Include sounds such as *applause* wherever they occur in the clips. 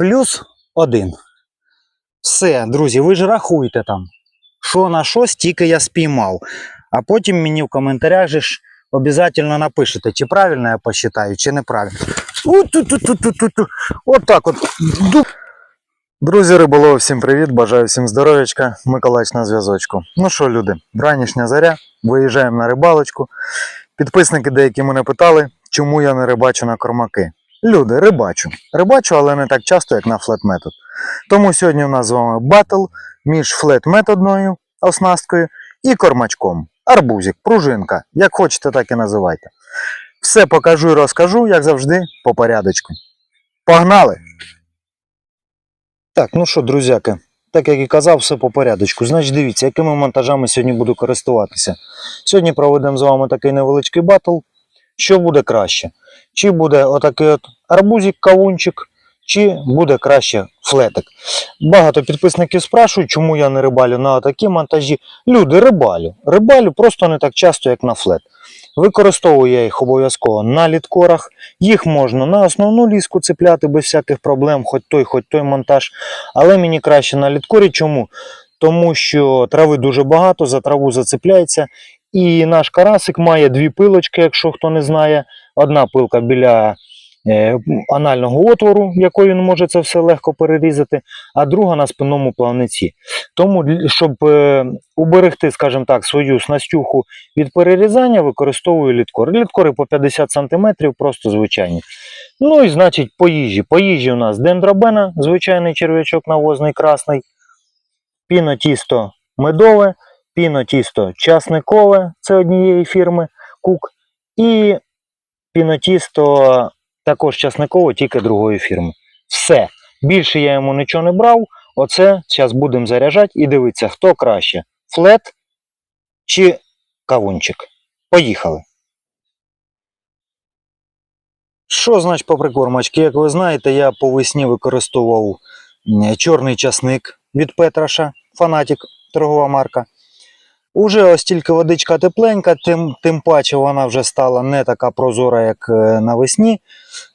плюс один. Все, друзі, ви ж рахуйте там, що на що стільки я спіймав. А потім мені в коментарях же ж обов'язково напишете, чи правильно я посчитаю, чи неправильно. От так от. Друзі, риболов, всім привіт, бажаю всім здоров'ячка. Миколаївич на зв'язочку. Ну що, люди, ранішня заря, виїжджаємо на рибалочку. Підписники деякі мене питали, чому я не рибачу на кормаки. Люди, рибачу. Рибачу, але не так часто, як на флет метод. Тому сьогодні у нас з вами батл між флет методною оснасткою і кормачком. Арбузик, пружинка, як хочете, так і називайте. Все покажу і розкажу, як завжди, по порядочку. Погнали! Так, ну що, друзяки, так як і казав, все по порядочку. Значить, дивіться, якими монтажами сьогодні буду користуватися. Сьогодні проведемо з вами такий невеличкий батл. Що буде краще? Чи буде отакий от арбузик, кавунчик, чи буде краще флетик. Багато підписників спрашують, чому я не рибалю на такі монтажі. Люди, рибалю. Рибалю просто не так часто, як на флет. Використовую я їх обов'язково на літкорах. Їх можна на основну ліску цепляти без всяких проблем, хоч той, хоч той монтаж. Але мені краще на літкорі. Чому? Тому що трави дуже багато, за траву зацепляється. І наш карасик має дві пилочки, якщо хто не знає. Одна пилка біля е, анального отвору, якою він може це все легко перерізати, а друга на спинному плавниці. Тому, щоб е, уберегти, скажімо так, свою снастюху від перерізання, використовую літкор. Літкори по 50 см, просто звичайні. Ну і значить по їжі. По їжі у нас дендробена, звичайний черв'ячок навозний красний, пінотісто медове, пінотісто часникове, це однієї фірми Кук, і пінотісто також часникове, тільки другої фірми. Все. Більше я йому нічого не брав. Оце зараз будемо заряджати і дивитися, хто краще: флет чи кавунчик. Поїхали. Що значить по прикормочці? Як ви знаєте, я по весні використовував чорний часник від Петраша, фанатик, торгова марка. Уже ось тільки водичка тепленька, тим, тим паче вона вже стала не така прозора, як е, навесні.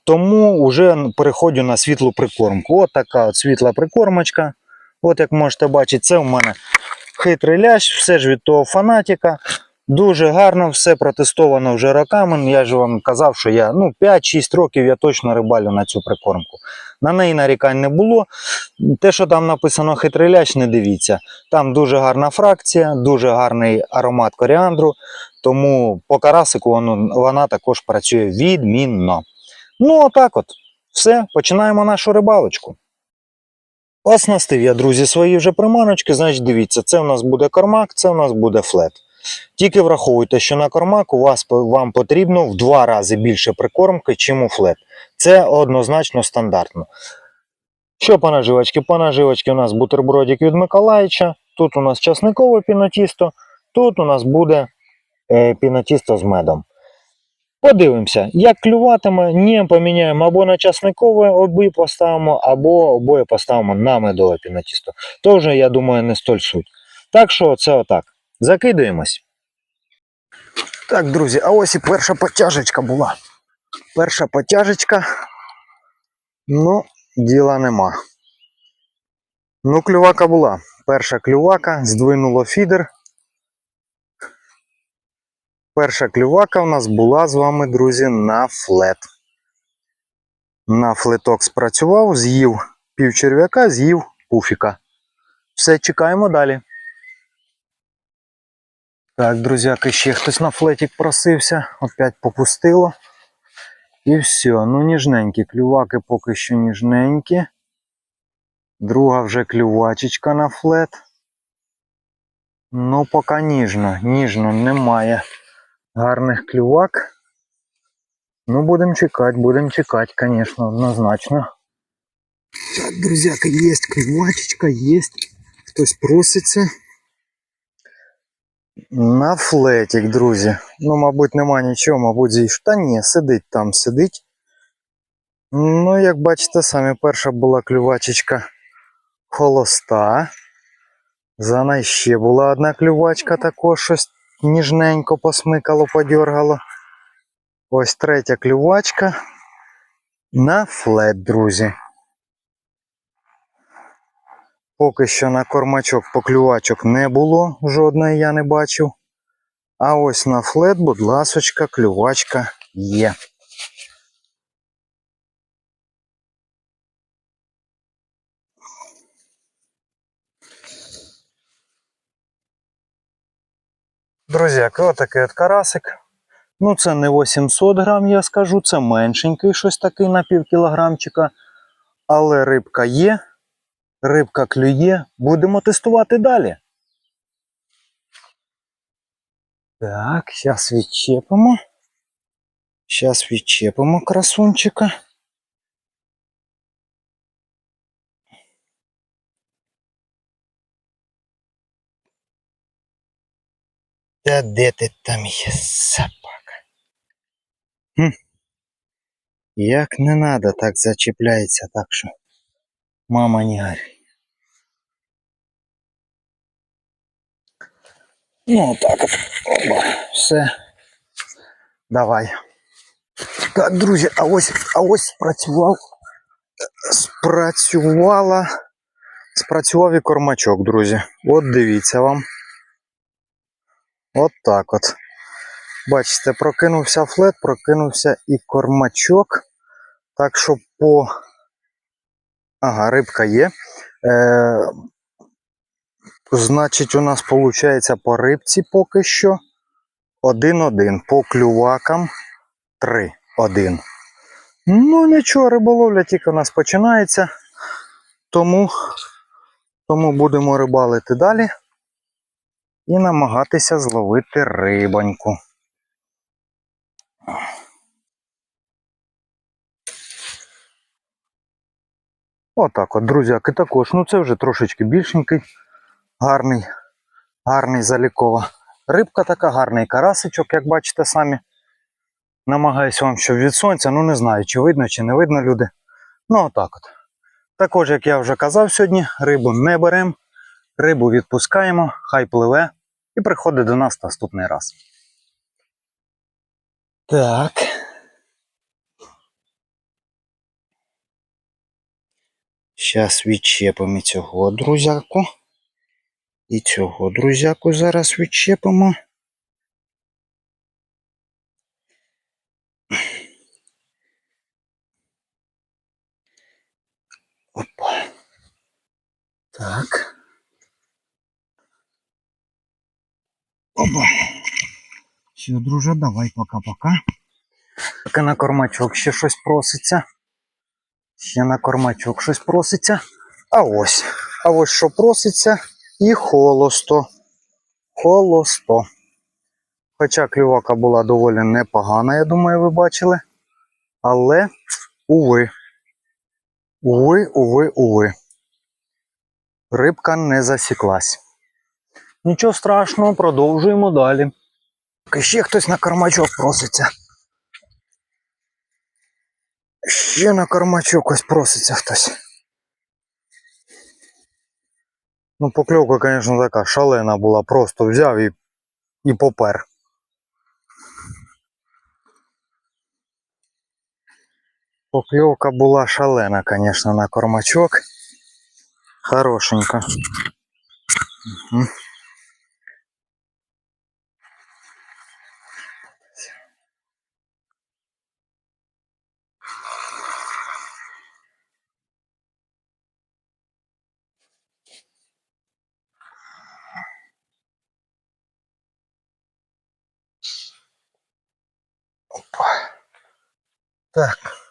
Тому вже переходжу на світлу прикормку. От така от світла прикормочка. От як можете бачити, це у мене хитрий ляж, все ж від того фанатика. Дуже гарно, все протестовано вже роками. Я ж вам казав, що я ну, 5-6 років я точно рибалю на цю прикормку. На неї нарікань не було. Те, що там написано хитрий лящ, не дивіться. Там дуже гарна фракція, дуже гарний аромат коріандру. Тому по карасику воно, вона також працює відмінно. Ну, отак от. Все, починаємо нашу рибалочку. Оснастив я, друзі, свої вже приманочки. Значить, дивіться, це у нас буде кормак, це у нас буде флет. Тільки враховуйте, що на кормак у вас вам потрібно в два рази більше прикормки, чим у флет. Це однозначно стандартно. Що по наживочці? По наживочці у нас бутербродик від Миколаїча. Тут у нас часникове пінотісто, тут у нас буде е, пінотісто з медом. Подивимося, як клюватиме, не поміняємо або на часникове обої поставимо, або обоє поставимо на медове пінотісто. То вже, я думаю, не столь суть. Так що це отак. Закидуємось. Так, друзі, а ось і перша потяжечка була. Перша потяжечка. Ну, діла нема. Ну, клювака була. Перша клювака, здвинуло фідер. Перша клювака у нас була з вами, друзі, на флет. На флеток спрацював, з'їв пів черв'яка, з'їв пуфіка. Все, чекаємо далі. Так, друзяки, ще хтось на флетік просився, опять попустило. І все, ну ніжненькі, клюваки поки що ніжненькі. Друга вже клювачечка на флет. Ну, поки ніжно, ніжно немає гарних клювак. Ну, будемо чекати, будемо чекати, звісно, однозначно. Так, друзяки, є клювачечка, є. Хтось проситься. На флетик, друзі. Ну, мабуть, нема нічого, мабуть, зійш. Та сидить там, сидить. Ну, як бачите, самі перша була клювачечка холоста. За неї ще була одна клювачка, також щось ніжненько посмикало, подергало. Ось третя клювачка на флет, друзі. Поки що на кормачок поклювачок не було, жодної я не бачив. А ось на флет, будь ласочка, клювачка є. Друзяки, отакий от карасик. Ну, це не 800 грам, я скажу, це меншенький щось такий на пів кілограмчика. Але рибка є, рибка клює. Будемо тестувати далі. Так, зараз відчепимо. Зараз відчепимо красунчика. Та де ти там є, собака? Хм. Як не надо, так зачіпляється, так що. Мама не горюй. Ну, так от. Оба. Все. Давай. Так, друзі, а ось, а ось спрацював. Спрацювала. Спрацював і кормачок, друзі. От дивіться вам. От так от. Бачите, прокинувся флет, прокинувся і кормачок. Так що по. Ага, рибка є. Е... Значить, у нас виходить по рибці поки що 1-1. По клювакам 3-1. Ну нічого, риболовля тільки у нас починається. Тому, тому будемо рибалити далі і намагатися зловити рибоньку. Отак от, друзяки, також. Ну це вже трошечки більшенький, гарний, гарний залікова. Рибка така, гарний карасичок, як бачите самі. Намагаюся вам, щоб від сонця, ну не знаю, чи видно, чи не видно люди. Ну отак от. Також, як я вже казав сьогодні, рибу не беремо, рибу відпускаємо, хай пливе і приходить до нас наступний раз. Так. Зараз відчепимо цього друзяку. І цього друзяку зараз відчепимо. Опа. Так. Опа. Все, друже, давай пока-пока. Так, на кормачок ще щось проситься. Ще на кормачок щось проситься. А ось. А ось що проситься. І холосто. Холосто. Хоча клювака була доволі непогана, я думаю, ви бачили. Але, уви. Уви, уви, уви. Рибка не засіклась. Нічого страшного, продовжуємо далі. Ще хтось на кормачок проситься. Ще на кормачок ось проситься хтось. Ну, покльовка, звісно, така шалена була, просто взяв і, і попер. Покльовка була шалена, звісно, на кормачок. Хорошенька. Угу. Так.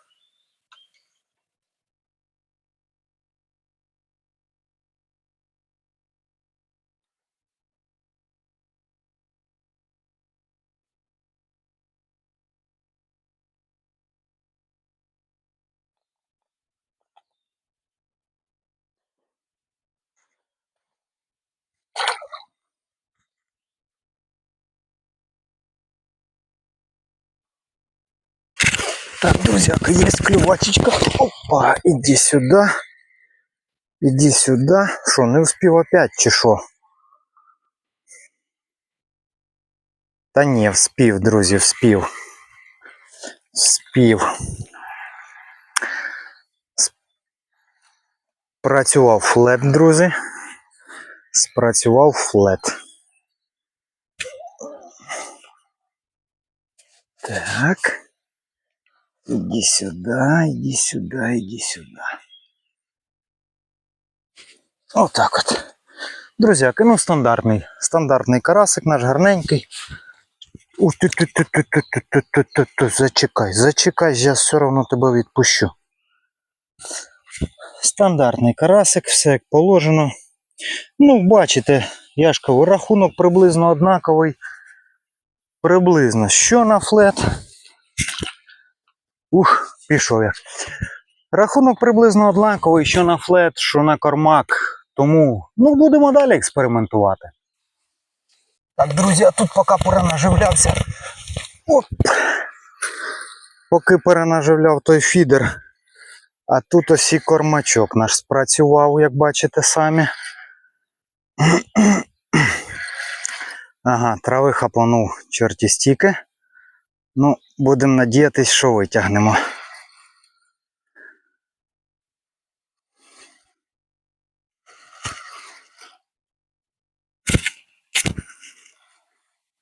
Так, друзьяка, есть клювачечка. Опа, иди сюда. Иди сюда. Що, не успів опять чи що? Та ні, вспів, друзі, вспів. Спів. Спрацював флет, друзі. Спрацював флет. Так. Иди сюда, иди сюда, иди сюда. Отак от. Друзяки, ну стандартний. Стандартний карасик наш гарненький. Ти ти ти ти ти ти ти ти ти ти Зачекай, зачекай, я все одно тебе відпущу. Стандартний карасик, все як положено. Ну, бачите, я ж кажу, рахунок приблизно однаковий. Приблизно. Що на флет? Ух, пішов я. Рахунок приблизно однаковий, що на флет, що на кормак. Тому ну, будемо далі експериментувати. Так, друзі, а тут поки перенаживлявся. Оп. Поки перенаживляв той фідер. А тут ось і кормачок наш спрацював, як бачите самі. Ага, трави хапанув чорті стіки. Ну, будемо надіятись, що витягнемо.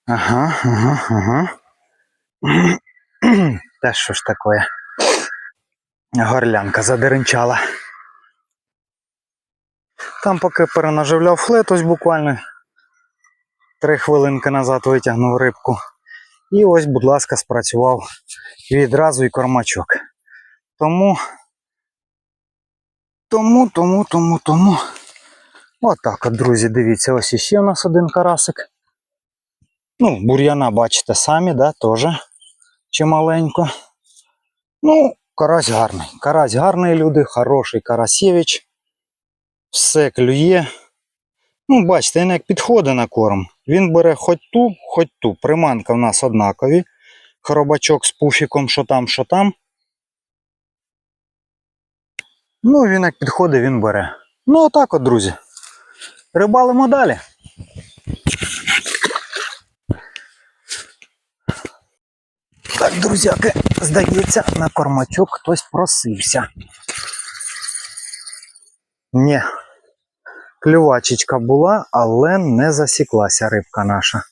Ага, ага, ага. Та що ж таке? Горлянка задеренчала. Там поки перенаживляв флет, ось буквально три хвилинки назад витягнув рибку. І ось, будь ласка, спрацював відразу і кормачок. Тому, тому, тому, тому, тому. Отак от, друзі, дивіться, ось іще у нас один карасик. Ну, бур'яна, бачите, самі, да, теж чималенько. Ну, карась гарний. Карась гарний, люди, хороший карасєвич. Все клює. Ну, бачите, він як підходить на корм. Він бере хоч ту, хоч ту. Приманка в нас однакові. Хробачок з пуфіком, що там, що там. Ну, він як підходить, він бере. Ну, отак от, друзі. Рибалимо далі. Так, друзяки, здається, на кормачок хтось просився. Ні. Клювачечка була, але не засіклася рибка наша.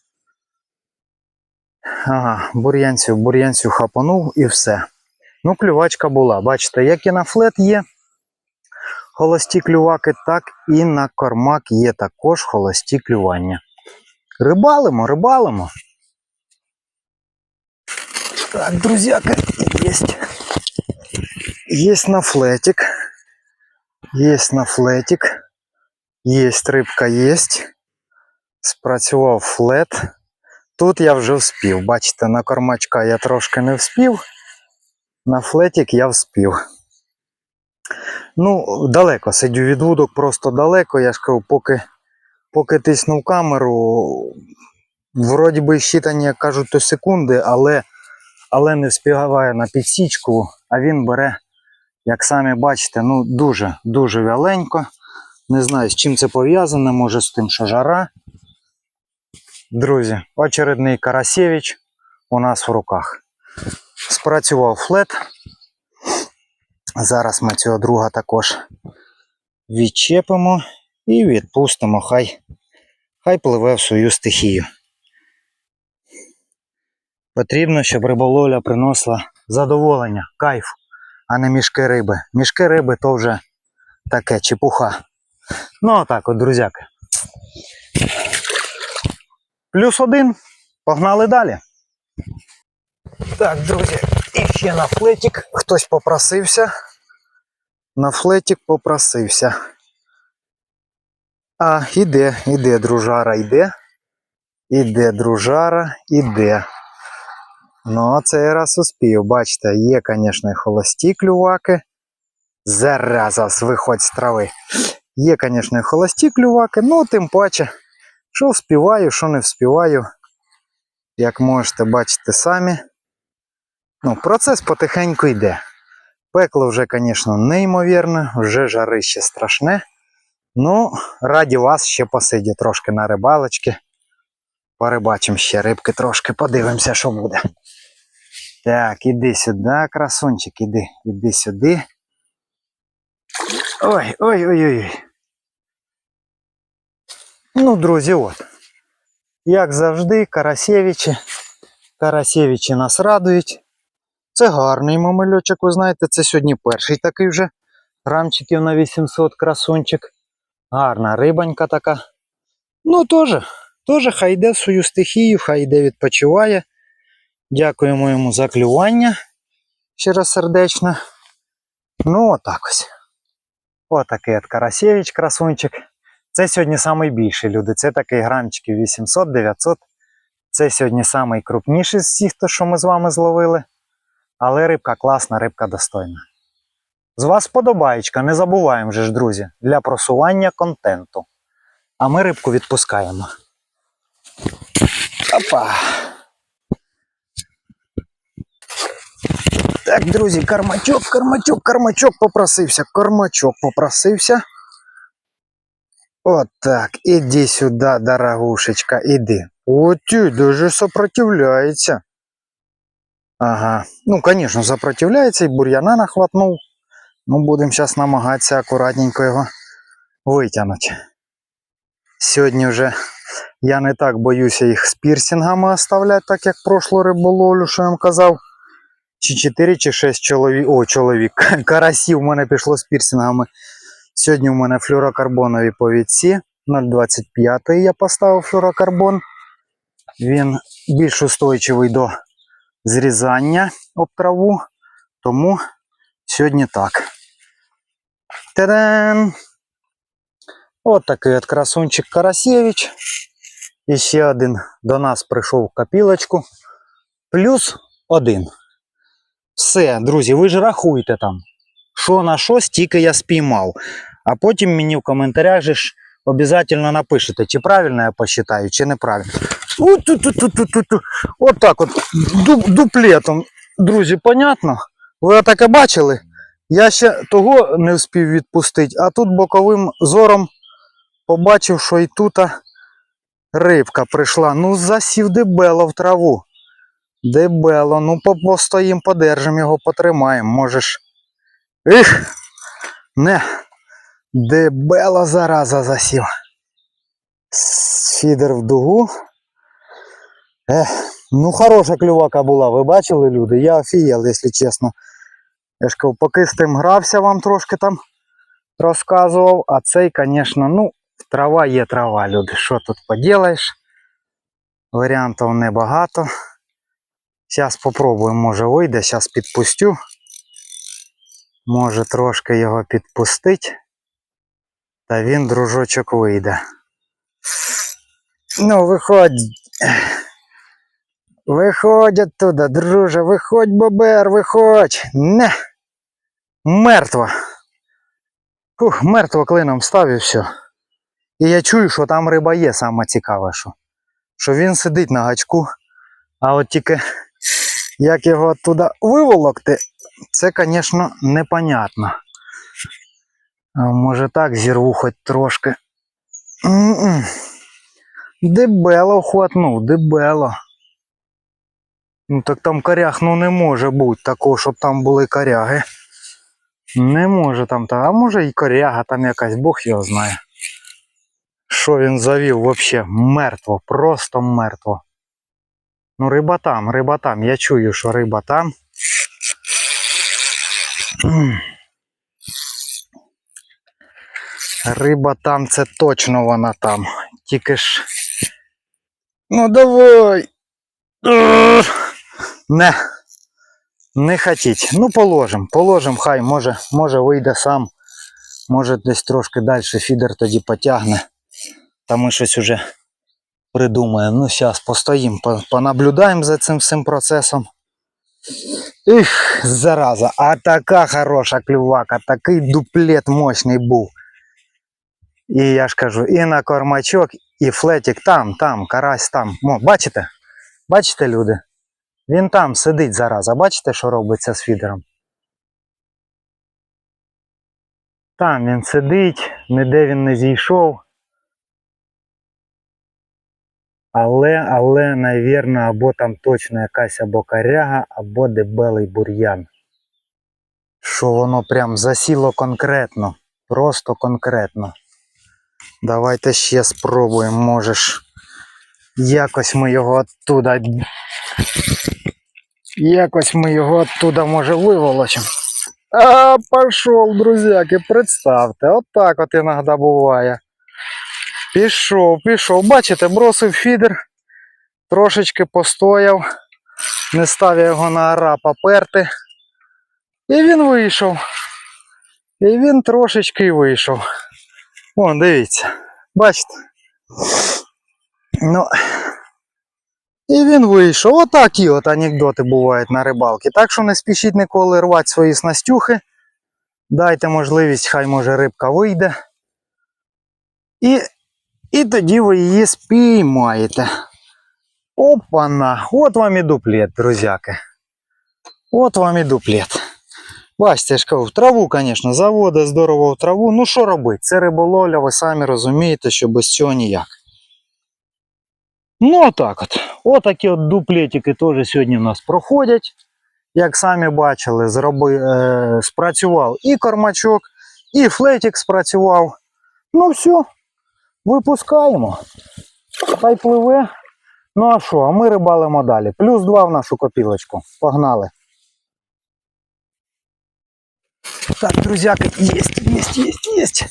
Ага, бур'янцю, бур'янцю хапанув і все. Ну, клювачка була. Бачите, як і на флет є холості клюваки, так і на кормак є також холості клювання. Рибалимо, рибалимо. Так, друзьяка, есть. Есть на флетик. Есть на флетик. Есть рибка, есть. Спрацював флет. Тут я вже вспів. Бачите, на кормачка я трошки не вспів. На флетик я вспів. Ну, далеко сидю від вудок, просто далеко. Я ж кажу, поки, поки тиснув камеру, вроді би щитані, як кажуть, то секунди, але але не вспіває на підсічку, а він бере, як самі бачите, ну дуже дуже вяленько. Не знаю, з чим це пов'язане, може з тим, що жара. Друзі, очередний Карасєвич у нас в руках. Спрацював флет. Зараз ми цього друга також відчепимо і відпустимо. Хай, хай пливе в свою стихію. Потрібно, щоб риболовля приносила задоволення, кайф, а не мішки риби. Мішки риби то вже таке чепуха. Ну, отак от, друзяки. Плюс один. Погнали далі. Так, друзі, і ще на флетик хтось попросився. На флетик попросився. А, іде, іде, дружара, іде. Іде, дружара, іде. Ну, а цей раз успів. Бачите, є, звісно, холості клюваки. Зараза, виходь з трави. Є, звісно, холості клюваки, ну, тим паче, що вспіваю, що не вспіваю. Як можете бачити самі. Ну, процес потихеньку йде. Пекло вже, звісно, неймовірне, вже жарище страшне. Ну, раді вас ще посидіть трошки на рибалочки. Перебачимо ще рибки трошки, подивимося, що буде. Так, іди сюди, красунчик, іди, іди сюди. Ой, ой, ой, ой. Ну, друзі, от. Як завжди, Карасєвичі. Карасєвичі нас радують. Це гарний мамильочок, ви знаєте, це сьогодні перший такий вже. Грамчиків на 800 красунчик. Гарна рибонька така. Ну, теж, теж хай йде свою стихію, хай йде відпочиває. Дякуємо йому за клювання. Ще раз сердечно. Ну, отак ось. Отакий от Карасєвич, красунчик. Це сьогодні найбільший люди. Це такий грамчиків 800-900. Це сьогодні найкрупніший з всіх, то, що ми з вами зловили. Але рибка класна, рибка достойна. З вас подобаєчка, не забуваємо же ж, друзі, для просування контенту. А ми рибку відпускаємо. Опа. Так, друзі, кармачок, кармачок, кармачок попросився, кармачок попросився. От так, іди сюди, дорогушечка, іди. От ти, даже сопротивляється. Ага, ну, звісно, сопротивляється і бур'яна нахватнув. Ну, будемо зараз намагатися акуратненько його витягнути. Сьогодні вже я не так боюся їх з пірсингами оставляти, так як прошлу риболовлю, що я вам казав. Чи 4, чи 6 чоловік. О, чоловік. *laughs* Карасів у мене пішло з пірсингами. Сьогодні у мене флюрокарбонові повідці. 0,25 я поставив флюрокарбон. Він більш устойчивий до зрізання об траву. Тому сьогодні так. Та-дам! От такий от красунчик Карасєвич. І ще один до нас прийшов в копілочку. Плюс один. Все, друзі, ви ж рахуйте там, що на що стільки я спіймав. А потім мені в коментарях же ж обов'язково напишете, чи правильно я посчитаю, чи неправильно. У-ту-ту-ту-ту-ту-ту. От так от ду- дуплетом. Друзі, понятно? Ви таке бачили? Я ще того не встиг відпустити, а тут боковим зором побачив, що і тут рибка прийшла. Ну, засів дебело в траву. Дебело, ну по- постоїм, подержимо його, потримаємо. Можеш. Ех! Не. Дебело зараза засів. Фідер в дугу. Ех, ну хороша клювака була, ви бачили, люди? Я офігел, якщо чесно. Я ж поки з тим грався, вам трошки там розказував, а цей, звісно, ну, трава є трава, люди. Що тут поділаєш? Варіантів небагато. Зараз спробуємо, може вийде, зараз підпустю. Може трошки його підпустить. Та він, дружочок, вийде. Ну, виходь. Виходь оттуда, друже, виходь, бобер, виходь. Не. Мертва. Ух, мертво клином став і все. І я чую, що там риба є, саме цікаве, що. Що він сидить на гачку, а от тільки як його оттуда виволокти, це, звісно, непонятно. Може так зірву хоч трошки. М-м. Дебело хватнув, дебело. Ну так там коряг ну не може бути такого, щоб там були коряги. Не може там та, а може і коряга там якась, Бог його знає. Що він завів взагалі? Мертво, просто мертво. Ну, риба там, риба там. Я чую, що риба там. М. Риба там, це точно вона там. Тільки ж. Ну давай. Не. Не хотіть. Ну, положим, положим, хай, може, може вийде сам. Може десь трошки далі фідер тоді потягне. Та ми щось уже придумаємо. Ну, зараз постоїмо, понаблюдаємо за цим всім процесом. Ех, зараза, а така хороша клювака, такий дуплет мощний був. І я ж кажу, і на кормачок, і флетик там, там, карась там. О, бачите? Бачите, люди? Він там сидить зараза. Бачите, що робиться з фідером? Там він сидить, ніде він не зійшов. Але, але, навірно, або там точно якась або коряга, або дебелий бур'ян. що воно прям засіло конкретно. Просто конкретно. Давайте ще спробуємо, можеш. Якось ми його оттуда. Якось ми його оттуда, може, виволочимо. А, пошел, друзяки, представте, от от іноді буває. Пішов, пішов. Бачите, бросив фідер, трошечки постояв, не став я його на ара поперти. І він вийшов. І він трошечки вийшов. Вон, дивіться. Бачите? Ну. І він вийшов. Отакі от анекдоти бувають на рибалці. Так що не спішіть ніколи рвати свої снастюхи. Дайте можливість, хай може рибка вийде. І, і тоді ви її спіймаєте. Опана! От вам і дуплет, друзяки. От вам і дуплет. Бачите, я ж кажу, в траву, звісно, заводи здорово в траву. Ну що робити? Це риболовля, ви самі розумієте, що без цього ніяк. Ну, отак от. Отакі от дуплетики теж сьогодні у нас проходять. Як самі бачили, зроби, е, спрацював і кормачок, і флетик спрацював. Ну все, випускаємо. Хай пливе. Ну а що, а ми рибалимо далі. Плюс два в нашу копілочку. Погнали. Так, друзяки, єсть, єсть, єсть, єсть.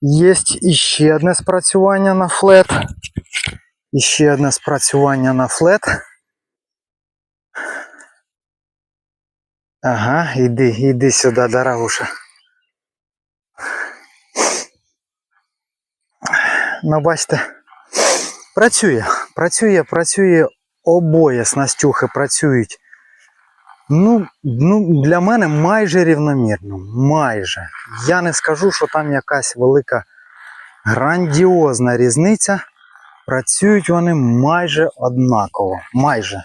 Єсть іще одне спрацювання на флет. Іще одне спрацювання на флет. Ага, іди, іди сюди, дорогуша. Ну, бачите, працює, працює, працює, обоє снастюхи працюють. Ну, ну, для мене майже рівномірно. Майже. Я не скажу, що там якась велика грандіозна різниця. Працюють вони майже однаково. Майже.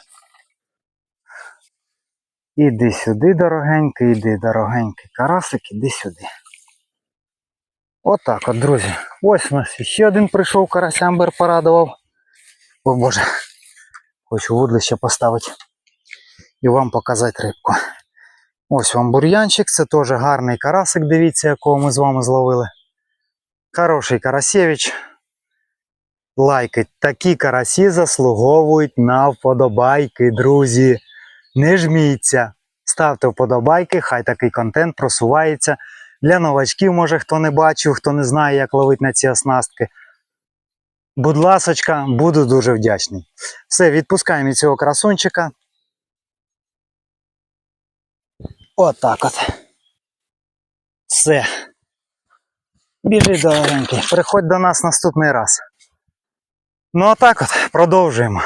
Іди сюди, дорогенький, іди, дорогенький карасик, іди сюди. Отак от, друзі. Ось у нас ще один прийшов карасямбер порадував. О боже. Хочу вудлище поставити і вам показати рибку. Ось вам бур'янчик, це теж гарний карасик, дивіться, якого ми з вами зловили. Хороший карасєвич. Лайки. Такі карасі заслуговують на вподобайки, друзі. Не жміться. Ставте вподобайки, хай такий контент просувається. Для новачків, може, хто не бачив, хто не знає, як ловити на ці оснастки. Будь ласочка, буду дуже вдячний. Все, відпускаємо від цього красунчика. Отак от. Все. Біжи, дорогенький. Приходь до нас наступний раз. Ну а так от, продовжуємо.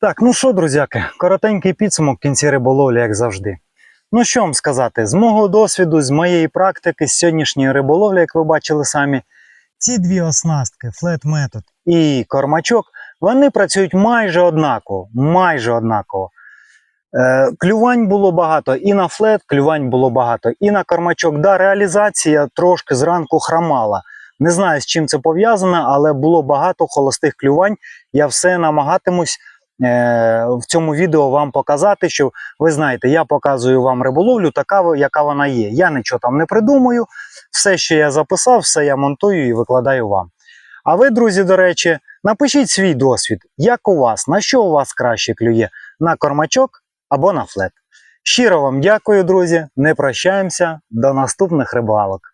Так, ну що, друзяки, коротенький підсумок в кінці риболовлі, як завжди. Ну що вам сказати, з мого досвіду, з моєї практики, з сьогоднішньої риболовлі, як ви бачили самі, ці дві оснастки, Flat метод і кормачок, вони працюють майже однаково. Майже однаково. Е, клювань було багато і на флет, клювань було багато, і на кормачок. Да, реалізація трошки зранку хромала. Не знаю, з чим це пов'язано, але було багато холостих клювань. Я все намагатимусь в цьому відео вам показати, що ви знаєте, я показую вам риболовлю, така, яка вона є. Я нічого там не придумую. Все, що я записав, все я монтую і викладаю вам. А ви, друзі, до речі, напишіть свій досвід, як у вас, на що у вас краще клює, на кормачок або на флет. Щиро вам дякую, друзі. Не прощаємося. До наступних рибалок.